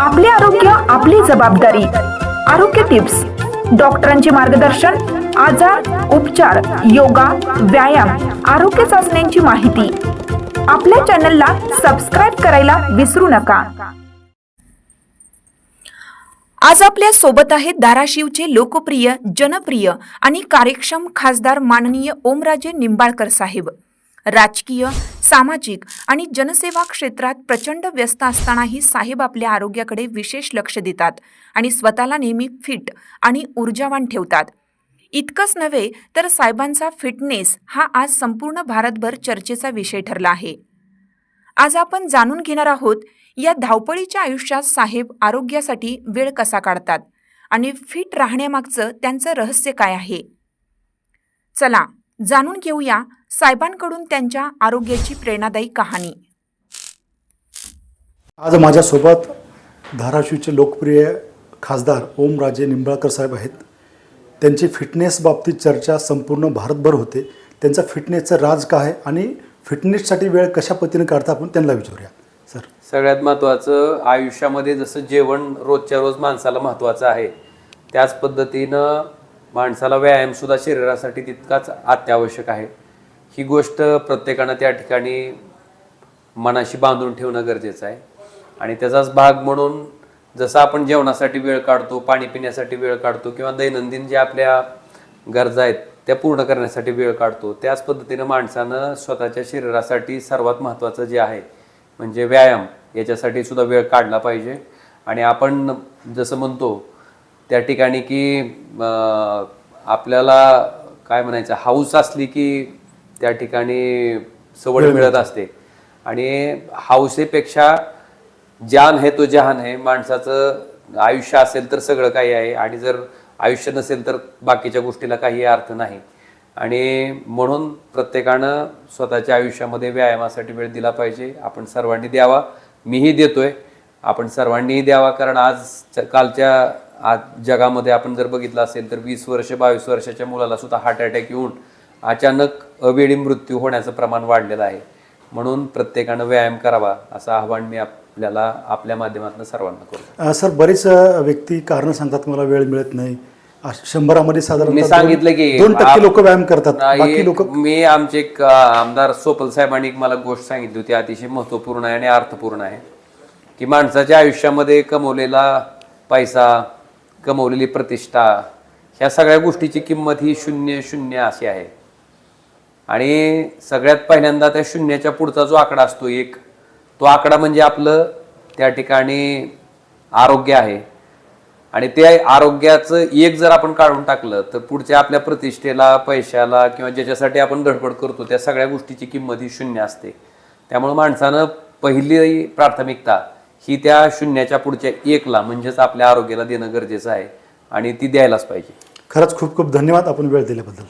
आपले आरोग्य आपली जबाबदारी. आरोग्य टिप्स. डॉक्टरांचे मार्गदर्शन आजार उपचार योगा व्यायाम आरोग्य चाचण्यांची माहिती. आपल्या चॅनलला सबस्क्राईब करायला विसरू नका. आज आपल्यासोबत आहेत धाराशिवचे लोकप्रिय जनप्रिय आणि कार्यक्षम खासदार माननीय ओमराजे निंबाळकर साहेब. राजकीय सामाजिक आणि जनसेवा क्षेत्रात प्रचंड व्यस्त असतानाही साहेब आपल्या आरोग्याकडे विशेष लक्ष देतात आणि स्वतःला नेहमी फिट आणि ऊर्जावान ठेवतात. इतकंच नव्हे तर साहेबांचा फिटनेस हा आज संपूर्ण भारतभर चर्चेचा विषय ठरला आहे. आज आपण जाणून घेणार आहोत या धावपळीच्या आयुष्यात साहेब आरोग्यासाठी वेळ कसा काढतात आणि फिट राहण्यामागचं त्यांचं रहस्य काय आहे? चला जाणून घेऊया साहेबांकडून त्यांच्या आरोग्याची प्रेरणादायी कहाणी. आज माझ्यासोबत धाराशिवचे लोकप्रिय खासदार ओमराजे निंबाळकर साहेब आहेत. त्यांची फिटनेस बाबतीत चर्चा संपूर्ण भारतभर होते. त्यांचा फिटनेसचं राज काय आहे आणि फिटनेससाठी वेळ कशा पद्धतीने काढता आपण त्यांना विचारूया. सर. सगळ्यात महत्त्वाचं आयुष्यामध्ये जसं जेवण रोजच्या रोज माणसाला महत्त्वाचं आहे त्याच पद्धतीनं माणसाला व्यायामसुद्धा शरीरासाठी तितकाच अत्यावश्यक आहे. ही गोष्ट प्रत्येकानं त्या ठिकाणी मनाशी बांधून ठेवणं गरजेचं आहे. आणि त्याचाच भाग म्हणून जसं आपण जेवणासाठी वेळ काढतो पाणी पिण्यासाठी वेळ काढतो किंवा दैनंदिन जे आपल्या गरजा आहेत त्या पूर्ण करण्यासाठी वेळ काढतो त्याच पद्धतीनं माणसानं स्वतःच्या शरीरासाठी सर्वात महत्त्वाचं जे आहे म्हणजे व्यायाम याच्यासाठी सुद्धा वेळ काढला पाहिजे. आणि आपण जसं म्हणतो त्या ठिकाणी की आपल्याला काय म्हणायचं हाऊस असली की त्या ठिकाणी सवड मिळत असते. आणि हाऊसेपेक्षा जान है तो जहान है माणसाचं आयुष्य असेल तर सगळं काही आहे. आणि जर आयुष्य नसेल तर बाकीच्या गोष्टीला काही अर्थ नाही. आणि म्हणून प्रत्येकानं स्वतःच्या आयुष्यामध्ये व्यायामासाठी वेळ दिला पाहिजे. आपण सर्वांनी द्यावा. मीही देतोय. आपण सर्वांनीही द्यावा. कारण आज कालच्या आज जगामध्ये आपण जर बघितलं असेल तर वीस वर्ष बावीस वर्षाच्या मुलाला सुद्धा हार्ट अटॅक येऊन अचानक अवेळी मृत्यू होण्याचं प्रमाण वाढलेलं आहे. म्हणून प्रत्येकानं व्यायाम करावा असं आव्हान मी आपल्याला आपल्या माध्यमातून सर्वांना करतो. अ, सर बरेच व्यक्ती कारणं सांगतात मला वेळ मिळत नाही. शंभरामध्ये साधारण मी सांगितलं की दोन टक्के लोक व्यायाम करतात. लोक मी आमचे एक, आमदार सोपल साहेबांनी एक मला गोष्ट सांगितली होती अतिशय महत्त्वपूर्ण आहे आणि अर्थपूर्ण आहे. की माणसाच्या आयुष्यामध्ये कमवलेला पैसा कमवलेली प्रतिष्ठा ह्या सगळ्या गोष्टीची किंमत ही शून्य शून्य अशी आहे. आणि सगळ्यात पहिल्यांदा त्या शून्याच्या पुढचा जो आकडा असतो एक तो आकडा म्हणजे आपलं त्या ठिकाणी आरोग्य आहे. आणि ते आरोग्याचं एक जर आपण काढून टाकलं तर पुढच्या आपल्या प्रतिष्ठेला पैशाला किंवा ज्याच्यासाठी आपण धडपड करतो त्या सगळ्या गोष्टीची किंमत ही शून्य असते. त्यामुळे माणसानं पहिली प्राथमिकता ही त्या शून्याच्या पुढच्या एकला म्हणजेच आपल्या आरोग्याला देणं गरजेचं आहे आणि ती द्यायलाच पाहिजे. खरंच खूप खूप धन्यवाद आपण वेळ दिल्याबद्दल.